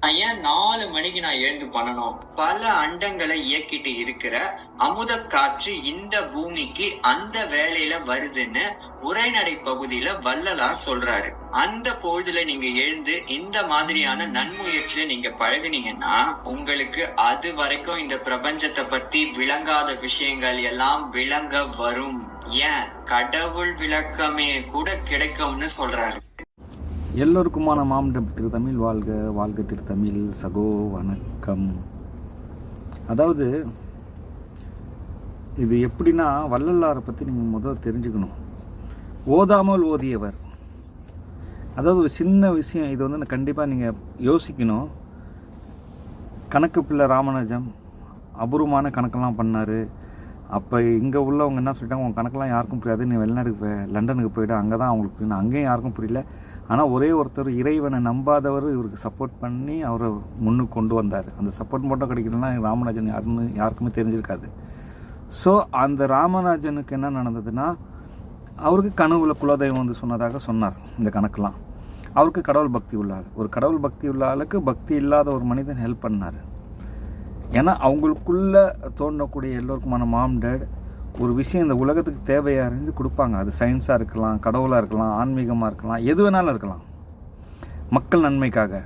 நான் ஏன் நாலு மணிக்கு நான் எழுந்து பண்ணணும்? பல அண்டங்களை இயக்கிட்டு இருக்கிற அமுத காற்று இந்த பூமிக்கு அந்த வேலையில வருதுன்னு உரைநடை பகுதியில வள்ளலார் சொல்றாரு. அந்த பொழுதுல நீங்க எழுந்து இந்த மாதிரியான நன்முயற்சியில நீங்க பழகுனீங்கன்னா உங்களுக்கு அது வரைக்கும் இந்த பிரபஞ்சத்தை பத்தி விளங்காத விஷயங்கள் எல்லாம் விளங்க வரும். ஏன்? கடவுள் விளக்கமே கூட கிடைக்கும்னு சொல்றாரு. எல்லோருக்குமான மாமன்றம் திருத்தமிழ் வாழ்க வாழ்க திருத்தமிழ் சகோ வணக்கம். அதாவது இது எப்படின்னா வள்ளலாரை பற்றி நீங்கள் முதல்ல தெரிஞ்சுக்கணும். ஓதாமல் ஓதியவர். அதாவது ஒரு சின்ன விஷயம் இது வந்து கண்டிப்பாக நீங்கள் யோசிக்கணும். கணக்கு பிள்ளை ராமனுஜம் அபூர்வமான கணக்கெல்லாம் பண்ணார். அப்போ இங்கே உள்ளவங்க என்ன சொல்லிட்டாங்க உங்கள் கணக்கெல்லாம் யாருக்கும் புரியாது. நீ வெளிநாட்டுக்கு போய் லண்டனுக்கு போயிட்டு அங்கே தான் அவங்களுக்கு புரியணும் அங்கேயும் யாருக்கும் புரியல. ஆனால் ஒரே ஒருத்தர் இறைவனை நம்பாதவர் இவருக்கு சப்போர்ட் பண்ணி அவரை முன்னுக்கு கொண்டு வந்தார். அந்த சப்போர்ட் மட்டும் கிடைக்கலன்னா ராமராஜன் யாருன்னு யாருக்குமே தெரிஞ்சிருக்காது. ஸோ அந்த ராமராஜனுக்கு என்ன நடந்ததுன்னா அவருக்கு கனவுல குலதெய்வம் வந்து சொன்னதாக சொன்னார் இந்த கணக்கெலாம் அவருக்கு கடவுள் பக்தி உள்ள ஆள் ஒரு கடவுள் பக்தி உள்ள ஆளுக்கு பக்தி இல்லாத ஒரு மனிதன் ஹெல்ப் பண்ணார். ஏன்னா அவங்களுக்குள்ள தோன்றக்கூடிய எல்லோருக்குமான மாம் டேட் ஒரு விஷயம் இந்த உலகத்துக்கு தேவையாக இருந்து கொடுப்பாங்க. அது சயின்ஸாக இருக்கலாம் கடவுளாக இருக்கலாம் ஆன்மீகமாக இருக்கலாம் எது வேணாலும் இருக்கலாம். மக்கள் நன்மைக்காக.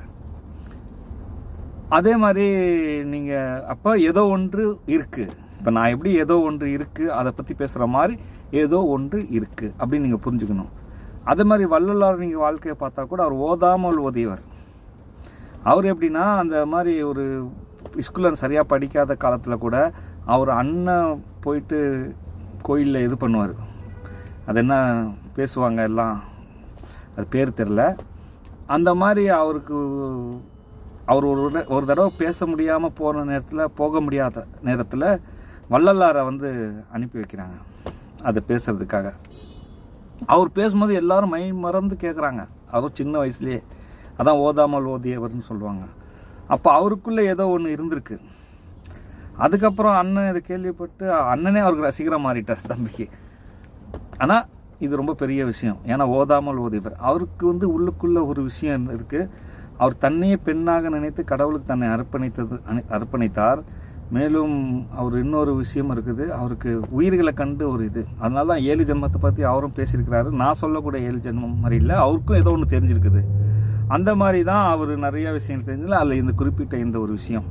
அதே மாதிரி நீங்கள் அப்போ ஏதோ ஒன்று இருக்குது இப்போ நான் எப்படி ஏதோ ஒன்று இருக்குது அதை பற்றி பேசுகிற மாதிரி ஏதோ ஒன்று இருக்குது அப்படின்னு நீங்கள் புரிஞ்சுக்கணும். அதே மாதிரி வள்ளலார் நீங்கள் வாழ்க்கையை பார்த்தா கூட அவர் ஓதாமல் ஓதியவர். அவர் எப்படின்னா அந்த மாதிரி ஒரு ஸ்கூலில் சரியாக படிக்காத காலத்தில் கூட அவர் அண்ணன் போயிட்டு கோயிலில் இது பண்ணுவார். அது என்ன பேசுவாங்க எல்லாம் அது பேர் தெரில அந்த மாதிரி அவருக்கு அவர் ஒரு ஒரு தடவை பேச முடியாமல் போன நேரத்தில் போக முடியாத நேரத்தில் வள்ளலாரை வந்து அனுப்பி வைக்கிறாங்க அதை பேசுகிறதுக்காக அவர் பேசும்போது எல்லாரும் மை மறந்து கேட்குறாங்க அதுவும் சின்ன வயசுலேயே அதான் ஓதாமல் ஓதியவர்னு சொல்லுவாங்க. அப்போ அவருக்குள்ளே ஏதோ ஒன்று இருந்திருக்கு. அதுக்கப்புறம் அண்ணன் இதை கேள்விப்பட்டு அண்ணனே அவருக்கு ரசிகராக மாறிட்டார் தம்பிக்கு. ஆனால் இது ரொம்ப பெரிய விஷயம். ஏன்னா ஓதாமல் ஓதியவர். அவருக்கு வந்து உள்ளுக்குள்ளே ஒரு விஷயம் இருக்குது அவர் தன்னையே பெண்ணாக நினைத்து கடவுளுக்கு தன்னை அர்ப்பணித்தது அணி அர்ப்பணித்தார். மேலும் அவர் இன்னொரு விஷயம் இருக்குது. அவருக்கு உயிர்களை கண்டு ஒரு இது. அதனால தான் ஏழு ஜென்மத்தை பற்றி அவரும் பேசியிருக்கிறாரு. நான் சொல்லக்கூடிய ஏழு ஜென்மம் மாதிரி இல்லை. அவருக்கும் ஏதோ ஒன்று தெரிஞ்சிருக்குது. அந்த மாதிரி தான் அவர் நிறைய விஷயம் தெரிஞ்சதில்ல அதில் இந்த குறிப்பிட்ட இந்த ஒரு விஷயம்.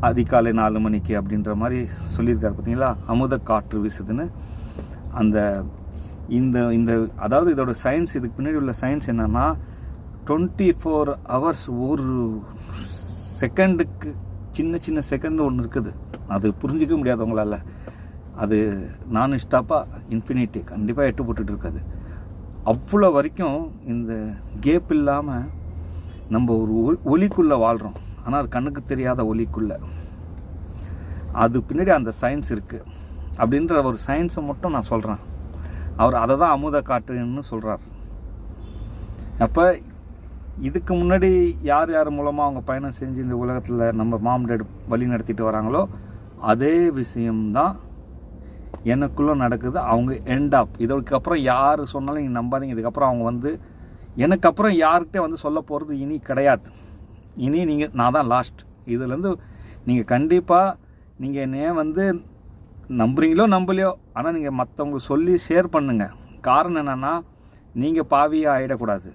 அதிகாலை நாலு மணிக்கு அப்படின்ற மாதிரி சொல்லியிருக்காரு பார்த்தீங்களா? அமுத காற்று வீசுதுன்னு. அந்த இந்த இந்த அதாவது இதோட சயின்ஸ் இதுக்கு பின்னாடி உள்ள சயின்ஸ் என்னன்னா டுவெண்ட்டி ஃபோர் ஹவர்ஸ் ஒரு செகண்டுக்கு சின்ன சின்ன செகண்ட் ஒன்று இருக்குது. அது புரிஞ்சிக்க முடியாது உங்களால். அது நான் ஸ்டாப்பாக இன்ஃபினிட்டி கண்டிப்பாக எட்டு போட்டுட்டு இருக்காது. அவ்வளோ வரைக்கும் இந்த கேப் இல்லாமல் நம்ம ஒரு ஒ- ஒலிக்குள்ளே வாழ்கிறோம் ஆனால் அது கண்ணுக்கு தெரியாத ஒலிக்குள்ளே. அது பின்னாடி அந்த சயின்ஸ் இருக்குது அப்படின்ற ஒரு சயின்ஸை மட்டும் நான் சொல்கிறேன் அவர் அதை தான் அமுத காற்றுன்னு சொல்கிறார் அப்போ இதுக்கு முன்னாடி யார் யார் மூலமாக அவங்க பயணம் செஞ்சு இந்த உலகத்தில் நம்ம மாம் வழி நடத்திட்டு வராங்களோ அதே விஷயம்தான் எனக்குள்ளே நடக்குது. அவங்க எண்ட் ஆப் இதுக்கப்புறம் யார் சொன்னாலும் நீங்கள் நம்பாதீங்க. இதுக்கப்புறம் அவங்க வந்து எனக்கு அப்புறம் யார்கிட்ட வந்து சொல்ல போகிறது இனி கிடையாது. இனி நீங்கள் நான் தான் லாஸ்ட் இதுலேருந்து நீங்கள் கண்டிப்பாக நீங்கள் என்னைய வந்து நம்புறீங்களோ நம்பலையோ ஆனால் நீங்கள் மற்றவங்களுக்கு சொல்லி ஷேர் பண்ணுங்கள் காரணம் என்னென்னா நீங்கள் பாவியாக ஆகிடக்கூடாது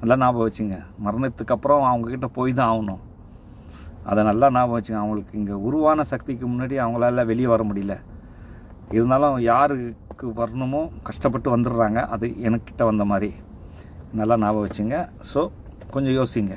நல்லா ஞாபகம் வச்சுங்க. மரணத்துக்கு அப்புறம் அவங்கக்கிட்ட போய் தான் ஆகணும். அதை நல்லா ஞாபகம் வச்சுங்க. அவங்களுக்கு இங்கே உருவான சக்திக்கு முன்னாடி அவங்களால வெளியே வர முடியல. இருந்தாலும் யாருக்கு வரணுமோ கஷ்டப்பட்டு வந்துடுறாங்க. அது எனக்கிட்ட வந்த மாதிரி. நல்லா ஞாபகம் வச்சுங்க. ஸோ கொஞ்சம் யோசிங்க.